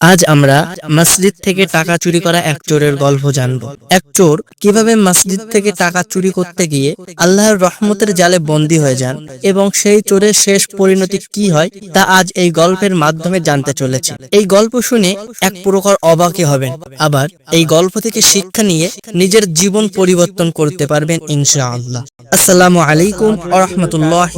আজ আমরা মসজিদ থেকে টাকা চুরি করা এক চোরের গল্প জানব। এক চোর কীভাবে মসজিদ থেকে টাকা চুরি করতে গিয়ে আল্লাহর রহমতের জালে বন্দী হয়ে যান এবং সেই চোরের শেষ পরিণতি কি হয় তা আজ এই গল্পের মাধ্যমে জানতে চলেছে। এই গল্প শুনে এক প্রকার অবাকে হবেন। আবার এই গল্প থেকে শিক্ষা নিয়ে নিজের জীবন পরিবর্তন করতে পারবেন ইনশাআল্লাহ। আসসালামু আলাইকুম আরহামতুল্লাহ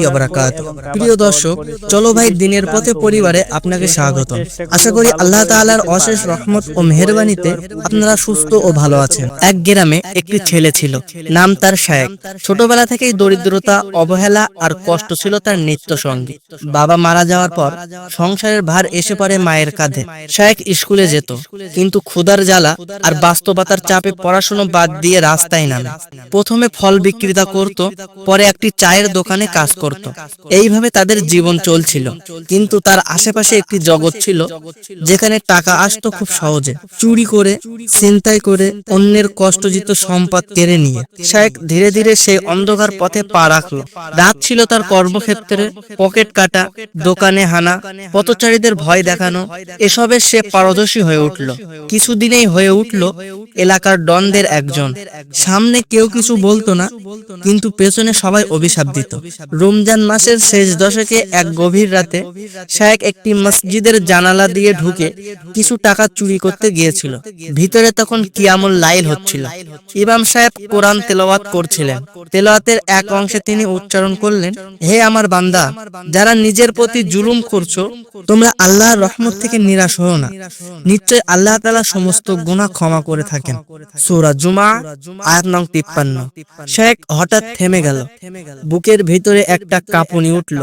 প্রিয় দর্শক, চলো ভাই, দিনের পথে পরিবারে আপনাকে স্বাগত আশা করি আল্লাহ তাআলার অশেষ রহমত ও মেহেরবানিতে আপনারা সুস্থ ও ভালো আছেন। এক গ্রামে একটি ছেলে ছিল, নাম তার শায়েক। ছোটবেলা থেকেই দরিদ্রতা, অবহেলা আর কষ্ট ছিল তার নিত্য সঙ্গী বাবা মারা যাওয়ার পর সংসারের ভার এসে পড়ে মায়ের কাঁধে। শায়েক স্কুলে যেত, কিন্তু ক্ষুধার জ্বালা আর বাস্তবতার চাপে পড়াশোনা বাদ দিয়ে রাস্তায় নামে। প্রথমে ফল বিক্রেতা করত, পরে একটি চায়ের দোকানে কাজ করত। এইভাবে তাদের জীবন চলছিল। কিন্তু তার আশেপাশে একটি জগৎ ছিল, যেখানে টাকা আসতো খুব সহজে। চুরি করে চিন্তাই করে, অন্যের কষ্টজিত সম্পদ কেড়ে নিয়ে। শেখ ধীরে ধীরে সেই অন্ধকার পথে পা রাখল। রাত ছিল তার কর্মক্ষেত্রে, পকেট কাটা, দোকানে হানা, পথচারীদের ভয় দেখানো, এসবে সে পারদর্শী হয়ে উঠল। কিছুদিনেই হয়ে উঠল এলাকার ডনদের একজন। সামনে কেউ কিছু বলতো না, কিন্তু পেছনে সবাই অভিশাপ দিত। রমজান মাসের শেষ দশকে এক গভীর রাতে শায়েক একটি মসজিদের জানালা দিয়ে ঢুকে কিছু টাকা চুরি করতে গিয়েছিল। ভিতরে তখন কিয়ামুল লাইল হচ্ছিল। ইমাম সাহেব কোরআন তেলাওয়াত করছিলেন। তেলাওয়াতের এক অংশে তিনি উচ্চারণ করলেন, হে আমার বান্দা, যারা নিজের প্রতি জুলুম করছ, তোমরা আল্লাহর রহমত থেকে নিরাশ হও না। নিশ্চয় আল্লাহ তাআলা সমস্ত গুনাহ ক্ষমা করে থাকেন। সূরা জুমা আয়াত নং 53 শেখ হঠাৎ থেমে গেল। বুকের ভিতরে একটা কাঁপুনি উঠল।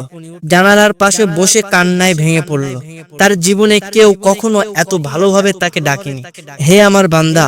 জানালার পাশে বসে কান্নায় ভেঙে পড়ল। তার জীবনে কেউ কখনো এত ভালোভাবে তাকে ডাকেনি। হে আমার বান্দা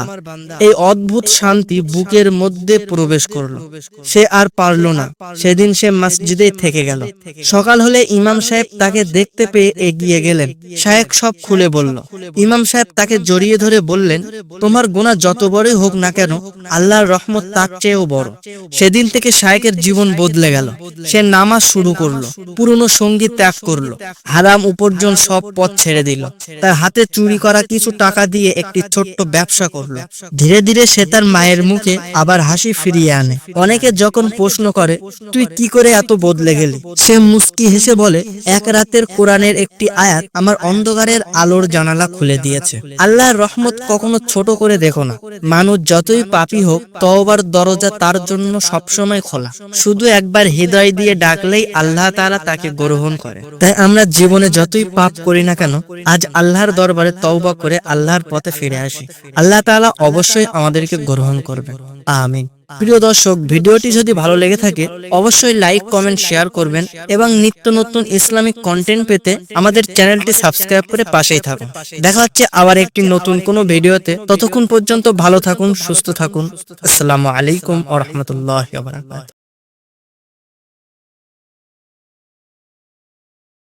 এই অদ্ভুত শান্তি বুকের মধ্যে প্রবেশ করল। সে আর পারল না। সেদিন সে মসজিদে থেকে গেল। সকাল হলে ইমাম সাহেব তাকে দেখতে পেয়ে এগিয়ে গেলেন। শায়েক সব খুলে বলল। ইমাম সাহেব তাকে জড়িয়ে ধরে বললেন তোমার গুনাহ যত বড়ই হোক না কেন, আল্লাহর রহমত তার চেয়েও বড়। সেদিন থেকে শায়েকের জীবন বদলে গেল। সে নামাজ শুরু করল, পুরনো সংগীত ত্যাগ করল, হারাম উপার্জন সব পথ ছেড়ে দিল। তার হাতে চুরি করা কিছু টাকা দিয়ে একটি ছোট্ট ব্যবসা করল। ধীরে ধীরে সে তার মায়ের মুখে আবার হাসি ফিরিয়ে আনে। অনেকে যখন প্রশ্ন করে, তুই কি করে এত বদলে গেলি? সে মুস্কি হেসে বলে, এক রাতের কোরআনের একটি আয়াত আমার অন্ধকারের আলোর জানালা খুলে দিয়েছে। আল্লাহর রহমত কখনো ছোট করে দেখো না। মানুষ যতই পাপি হোক তওবার দরজা তার জন্য সবসময় খোলা। শুধু একবার হৃদয় দিয়ে ডাকলেই আল্লাহ তাআলা তাকে গ্রহণ করে। তাই আমরা জীবনে যতই পাপ করি না কেন আজ আল্লাহর দরবারে তওবা করে আল্লাহর পথে ফিরে আসি। আল্লাহ তাআলা অবশ্যই আমাদেরকে গ্রহণ করবে আমিন। প্রিয় দর্শক, ভিডিওটি যদি ভালো লেগে থাকে, অবশ্যই লাইক কমেন্ট শেয়ার করবেন এবং নিত্য নতুন ইসলামিক কন্টেন্ট পেতে আমাদের চ্যানেলটি সাবস্ক্রাইব করে পাশেই থাকুন। দেখা হচ্ছে আবার একটি নতুন কোনো ভিডিওতে। ততক্ষণ পর্যন্ত ভালো থাকুন, সুস্থ থাকুন। আসসালামু আলাইকুম ওয়া রাহমাতুল্লাহি ওয়া বারাকাতুহু।